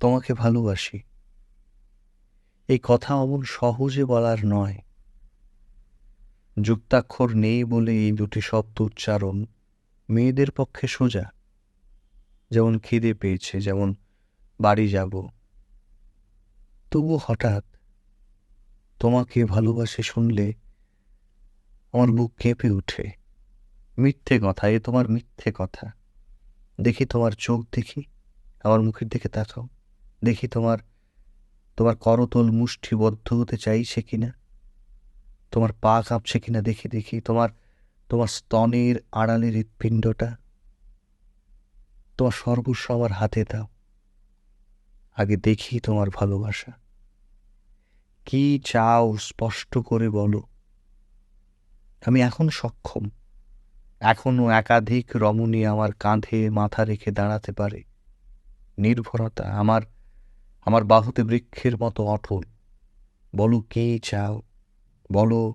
তোমাকে ভালোবাসি। এই কথা অমন সহজে বলার নয়। যুক্তাক্ষর নেই বলে এই দুটি শব্দ উচ্চারণ মেয়েদের পক্ষে সোজা। যেমন খিদে পেয়েছে, যেমন বাড়ি যাব। তবু হঠাৎ তোমাকে ভালোবাসে শুনলে আমার বুক কেঁপে উঠে। মিথ্যে কথা, এ তোমার মিথ্যে কথা। দেখি তোমার চোখ, দেখি আমার মুখের দিকে তাকাও। দেখি তোমার তোমার করতল মুষ্টিবদ্ধ হতে চাইছে কিনা? তোমার পা কাঁপছে কিনা দেখি দেখি, তোমার তোমার স্তনের আড়ালের হৃৎপিণ্ডটা তোমার সর্বস্ব আমার হাতে দাও। আগে দেখি তোমার ভালোবাসা। কি চাও স্পষ্ট করে বলো। আমি এখন সক্ষম। এখনও একাধিক রমণী আমার কাঁধে মাথা রেখে দাঁড়াতে পারে। নির্ভরতা আমার আমার বাহুতে বৃক্ষের মতো অটল বলো কে চাও? বলো,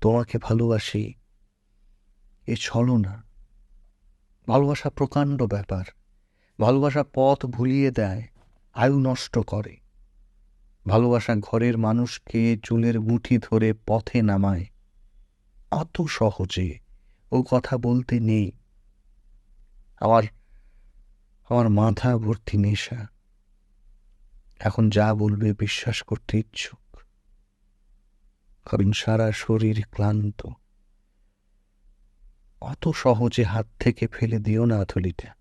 তোমাকে ভালোবাসি। এ ছলো না। ভালোবাসা প্রকাণ্ড ব্যাপার। ভালোবাসা পথ ভুলিয়ে দেয়, আয়ু নষ্ট করে। ভালোবাসা ঘরের মানুষকে চুলের মুঠি ধরে পথে নামায়। অত সহজে ও কথা বলতে নেই। আমার আমার মাথা ভর্তি নেশা। এখন যা বলবে বিশ্বাস করতে ইচ্ছুক। কারণ সারা শরীর ক্লান্ত। অত সহজে হাত থেকে ফেলে দিও না আথলিটা।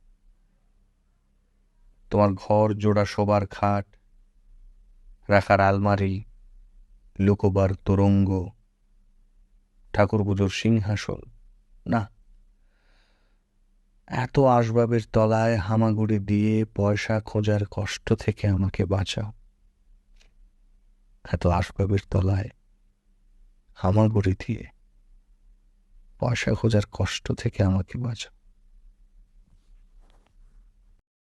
তোমার ঘর জোড়া শোবার খাট, রাখার আলমারি, লোকবার তোরঙ্গ ঠাকুর পুজোর সিংহাসন, না। এত আসবাবের তলায় হামাগুড়ি দিয়ে পয়সা খোঁজার কষ্ট থেকে আমাকে বাঁচাও। এত আসবাবের তলায় হামাগুড়ি দিয়ে পয়সা খোঁজার কষ্ট থেকে আমাকে বাঁচাও।